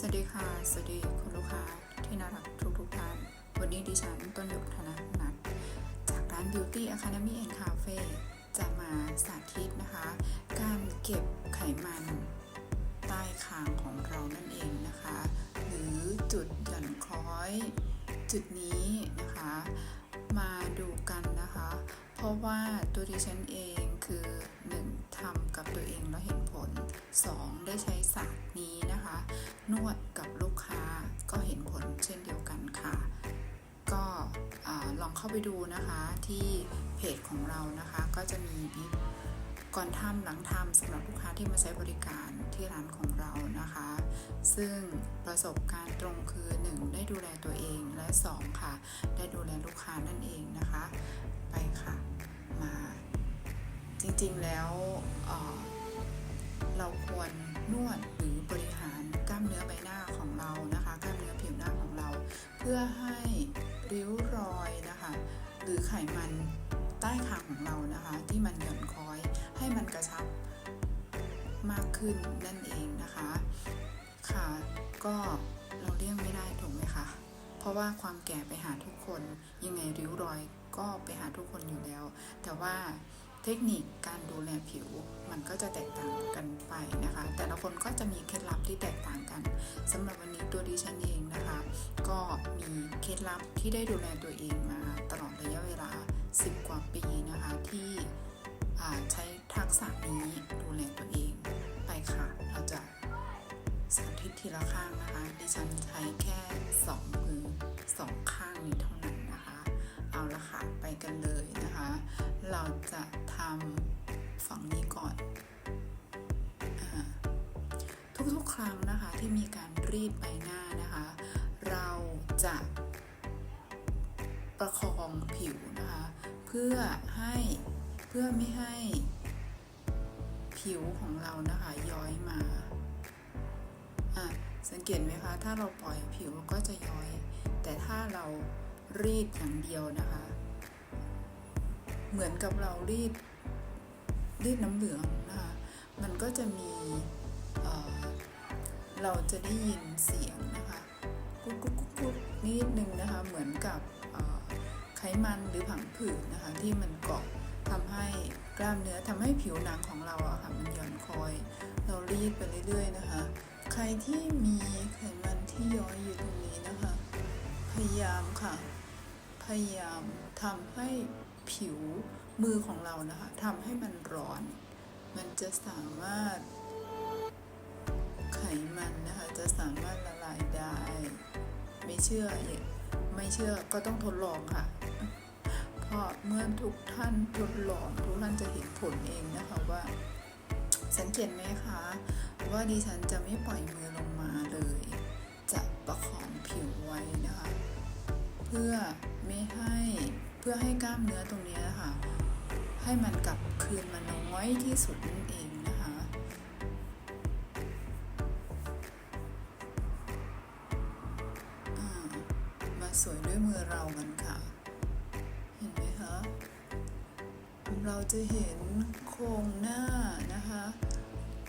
สวัสดีค่ะ สวัสดีคุณลูกค้าที่น่ารักทุกทุกท่าน วันนี้ดิฉันต้นหยกธนนัทจากร้าน Beauty Academy and Cafe จะมาสาธิตนะคะ การเก็บไขมันใต้คางของเรานั่นเองนะคะ หรือจุดหย่อนคล้อย จุดนี้นะคะ มาดูกันนะคะ เพราะว่าตัวดิฉันเองคือ ใช้ศาสตร์นี้นะคะ นวดกับลูกค้าก็เห็นผลเช่นเดียวกันค่ะ ก็ลองเข้าไปดูนะคะที่เพจของเรานะคะ ก็จะมีบิฟก่อนทำหลังทำสำหรับลูกค้าที่มาใช้บริการที่ร้านของเรานะคะ ซึ่งประสบการณ์ตรงคือ 1. ได้ดูแลตัวเองและ 2. ค่ะ ได้ดูแลลูกค้านั่นเองนะคะ ไปค่ะมาจริงๆแล้วเเราควร นวดหรือบริหารกล้ามเนื้อใบหน้าของเรานะคะ กล้ามเนื้อผิวหน้าของเรา เพื่อให้ริ้วรอยนะคะ หรือไขมันใต้คางของเรานะคะ ที่มันหย่อนคล้อยให้มันกระชับมากขึ้นนั่นเองนะคะ ค่ะ ก็เราเลี่ยงไม่ได้ถูกไหมคะเพราะว่าความแก่ไปหาทุกคนยังไงริ้วรอยก็ไปหาทุกคนอยู่แล้ว แต่ว่า เทคนิคการดูแลผิวมันก็จะแตกต่างกันไปนะคะ แต่ละคนก็จะมีเคล็ดลับที่แตกต่างกันสำหรับวันนี้ตัวดิฉันเองนะคะ ก็มีเคล็ดลับที่ได้ดูแลตัวเองมาตลอดระยะเวลา 10 กว่าปีนะคะที่ใช้ทักษะนี้ดูแลตัวเองไปค่ะ เราจะสาธิตทีละข้างนะคะดิฉันใช้แค่สองมือสองข้างนี้เท่านั้นนะคะ เอาละค่ะไปกันเลยนะคะ เราจะทำฝั่งนี้ก่อนอทุกๆครั้งนะคะที่มีการรีดใบหน้านะคะ เราจะประคองผิวนะคะ เพื่อให้เพื่อไม่ให้ผิวของเรานะคะย้อยมาสังเกตไหมคะ ถ้าเราปล่อยผิวก็จะย้อย แต่ถ้าเรารีดอย่างเดียวนะคะ เหมือนกับเรารีดรีดน้ำเหลืองนะคะมันก็จะมีเเราจะได้ยินเสียงนะคะกุ๊กกุ๊กกุ๊กนิดนึงนะคะเหมือนกับไขมันหรือผังผืดนะคะที่มันเกาะทำให้กล้ามเนื้อทำให้ผิวหนังของเราอะค่ะมันหย่อนคอย เรารีดไปเรื่อยๆนะคะ ใครที่มีไขมันที่ย้อยอยู่ตรงนี้นะคะ พยายามค่ะ พยายามทำให้ ผิวมือของเรานะคะทำให้มันร้อน มันจะสามารถไขมันนะคะจะสามารถละลายได้ ไม่เชื่อไม่เชื่อก็ต้องทดลองค่ะ เพราะเมื่อทุกท่านทดลองทุกท่านจะเห็นผลเองนะคะว่า สังเกตไหมคะว่าดิฉันจะไม่ปล่อยมือลงมาเลย จะประคองผิวไว้นะคะ เพื่อไม่ให้ พื่อให้กล้ามเนื้อตรงนี้ค่ะ ให้มันกลับคืนมาน้อยที่สุดนั่นเองนะคะมาสวยด้วยมือเรากันค่ะ เห็นไหมคะเราจะเห็นโครงหน้านะคะ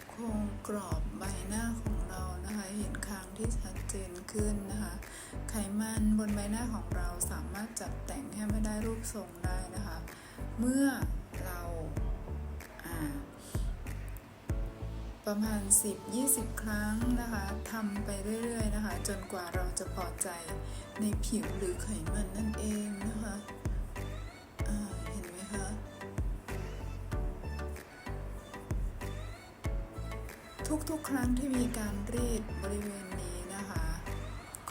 โครงกรอบใบหน้าของเรานะคะ เห็นคางที่ชัดเจนขึ้นนะคะ ไขมันบนใบหน้าของเราสามารถจัดแต่งให้ไม่ได้รูปทรงได้นะคะ เมื่อเราประมาณ 10-20 ครั้งนะคะทำไปเรื่อยๆนะคะ จนกว่าเราจะพอใจในผิวหรือไขมันนั่นเองนะคะเห็นไหมคะทุกๆครั้งที่มีการรีดบริเวณนี้นะคะ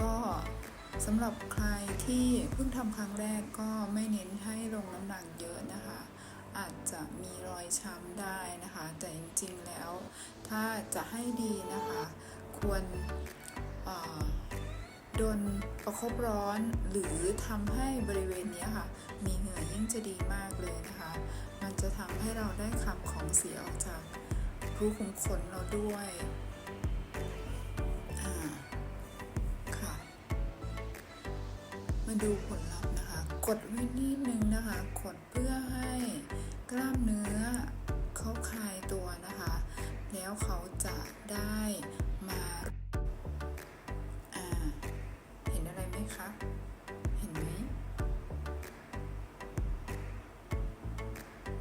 ก็ สำหรับใครที่เพิ่งทำครั้งแรกก็ไม่เน้นให้ลงน้ำหนักเยอะนะคะ อาจจะมีรอยช้ำได้นะคะ แต่จริงๆแล้ว ถ้าจะให้ดีนะคะ ควรโดนประคบร้อนหรือทำให้บริเวณนี้ค่ะ มีเหงื่อยิ่งจะดีมากเลยนะคะ มันจะทำให้เราได้ขับของเสียออกจากรูขุมขนเราด้วย มาดูผลลัพธ์นะคะ กดไว้นิดนึงนะคะ กดเพื่อให้กล้ามเนื้อเขาคลายตัวนะคะ แล้วเขาจะได้มาเห็นอะไรไหมคะ เห็นไหม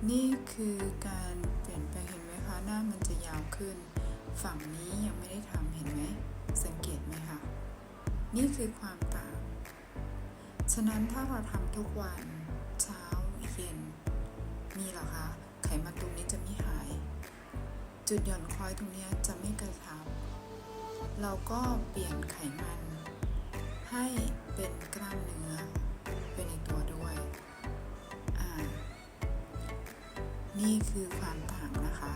นี่คือการเปลี่ยนไปเห็นไหมคะ หน้ามันจะยาวขึ้น ฝั่งนี้ยังไม่ได้ทำเห็นไหม สังเกตไหมคะ นี่คือความต่าง ฉะนั้นถ้าเราทำทุกวันเช้าเย็น มีเหรอคะ ไขมันตรงนี้จะไม่หาย จุดหย่อนคล้อยตรงนี้จะไม่กระชับ เราก็เปลี่ยนไขมัน ให้เป็นกล้ามเนื้อไปในตัวด้วยอ่านี่คือความต่างนะคะ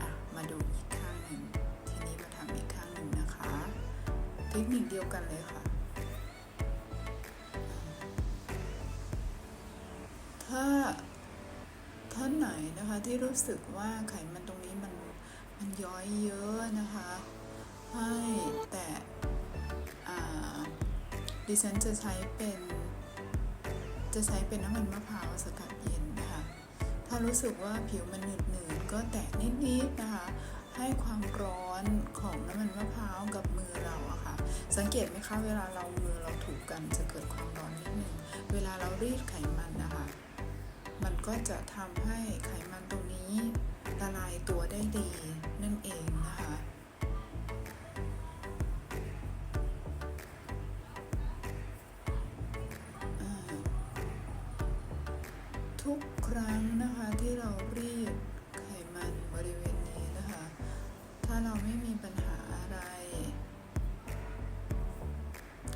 อะมาดูอีกข้างหนึ่ง ทีนี้มาทำอีกข้างหนึ่งนะคะ เทคนิคเดียวกันเลยค่ะ ถ้าท่านไหนนะคะที่รู้สึกว่าไขมันตรงนี้มันมันย้อยเยอะนะคะ ให้แต่อ่าดิฉันจะใช้เป็นจะใช้เป็นน้ำมันมะพร้าวสกัดเย็นนะคะ ถ้ารู้สึกว่าผิวมันหนืดหนืดก็แตะนิดๆนะคะ ให้ความร้อนของน้ำมันมะพร้าวกับมือเราอะค่ะ สังเกตไหมคะเวลาเรามือเราถูกกันจะเกิดความร้อนนิดนึง เวลาเรารีดไขมันนะ ก็จะทำให้ไขมันตรงนี้ละลายตัวได้ดีนั่นเองนะคะทุกครั้งนะคะที่เรารีดไขมันบริเวณนี้นะคะ ถ้าเราไม่มีปัญหาอะไร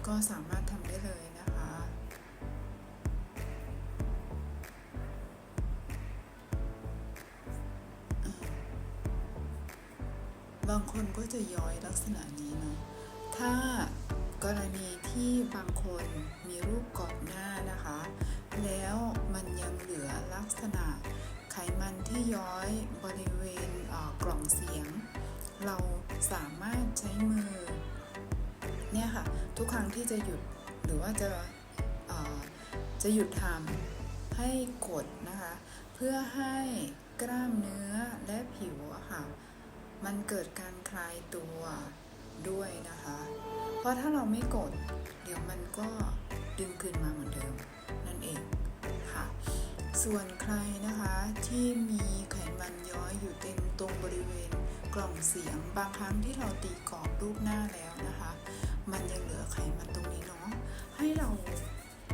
ก็สามารถทำได้เลย บางคนก็จะย้อยลักษณะนี้เนาะถ้ากรณีที่บางคนมีรูปกรอบหน้านะคะ แล้วมันยังเหลือลักษณะไขมันที่ย้อยบริเวณเกล่องเสียง เราสามารถใช้มือเนี่ยค่ะทุกครั้งที่จะหยุดหรือว่าจะจะหยุดทำให้กดนะคะ เพื่อให้กล้ามเนื้อและผิวค่ะ มันเกิดการคลายตัวด้วยนะคะ เพราะถ้าเราไม่กด เดี๋ยวมันก็ดึงคืนมาเหมือนเดิม นั่นเองค่ะ ส่วนใครนะคะที่มีไขมันย้อยอยู่เต็มตรงบริเวณกล่องเสียง บางครั้งที่เราตีกรอบรูปหน้าแล้วนะคะ มันยังเหลือไขมันตรงนี้เนาะให้เรา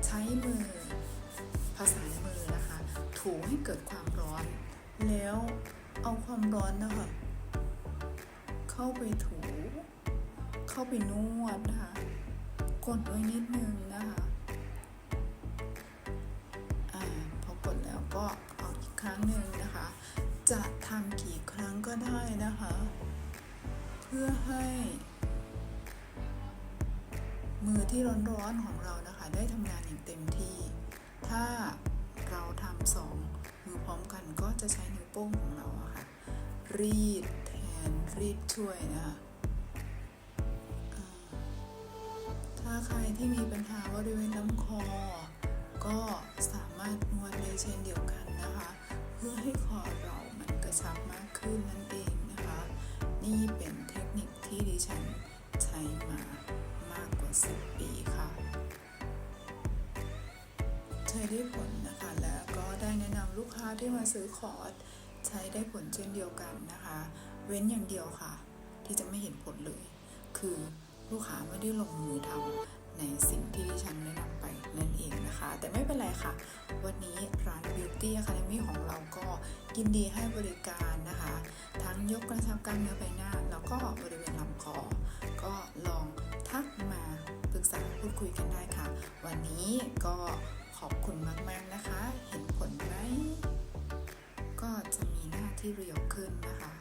ใช้มือผสามือนะคะ ถูให้เกิดความร้อน แล้วเอาความร้อนนะคะ เข้าไปถู เข้าไปนวดนะคะ กดไว้นิดนึงนะคะอ่าพอกดแล้วก็เอาอีกครั้งหนึ่งนะคะ จะทำกี่ครั้งก็ได้นะคะ เพื่อให้ มือที่ร้อนๆของเรานะคะ ได้ทำงานอย่างเต็มที่ ถ้าเราทำสองมือพร้อมกันก็จะใช้นิ้วโป้งของเราอะค่ะรีด รีดช่วยนะคะถ้าใครที่มีปัญหาบริเวณลำคอ ก็สามารถนวดได้เช่นเดียวกันนะคะ เพื่อให้คอเรามันกระชับมากขึ้นนั่นเองนะคะ นี่เป็นเทคนิคที่ดิฉันใช้มามากกว่า 10 ปีค่ะใช้ได้ผลนะคะ แล้วก็ได้แนะนำลูกค้าที่มาซื้อคอร์สใช้ได้ผลเช่นเดียวกันนะคะ เว้นอย่างเดียวค่ะ ที่จะไม่เห็นผลเลย คือลูกค้าไม่ได้ลงมือทำในสิ่งที่ดิฉันแนะนำไปนั่นเองนะคะ แต่ไม่เป็นไรค่ะ วันนี้ร้าน Beauty Academy ของเราก็ยินดีให้บริการนะคะ ทั้งยกกระชับกล้ามเนื้อใบหน้า แล้วก็บริเวณลำคอ ก็ลองทักมาปรึกษาพูดคุยกันได้ค่ะ วันนี้ก็ขอบคุณมาก ๆ นะคะ เห็นผลไหมก็จะมีหน้าที่เรียวขึ้นนะคะ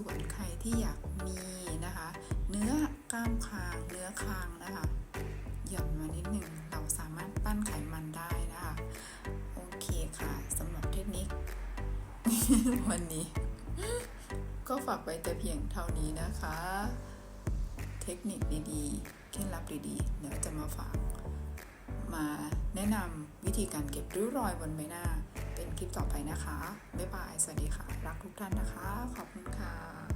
ส่วนใครที่อยากมีนะคะ เนื้อกล้ามคางเนื้อคางนะคะหย่อนมานิดหนึ่งเราสามารถปั้นไขมันได้นะคะ โอเคค่ะสำหรับเทคนิค วันนี้ ก็ฝากไว้แต่เพียงเท่านี้นะคะ เทคนิคดีๆ เคล็ดลับดีๆ เดี๋ยวจะมาฝาก มาแนะนำวิธีการเก็บริ้วรอยบนใบหน้า คลิปต่อไปนะคะ บ๊ายบาย สวัสดีค่ะ รักทุกท่านนะคะ ขอบคุณค่ะ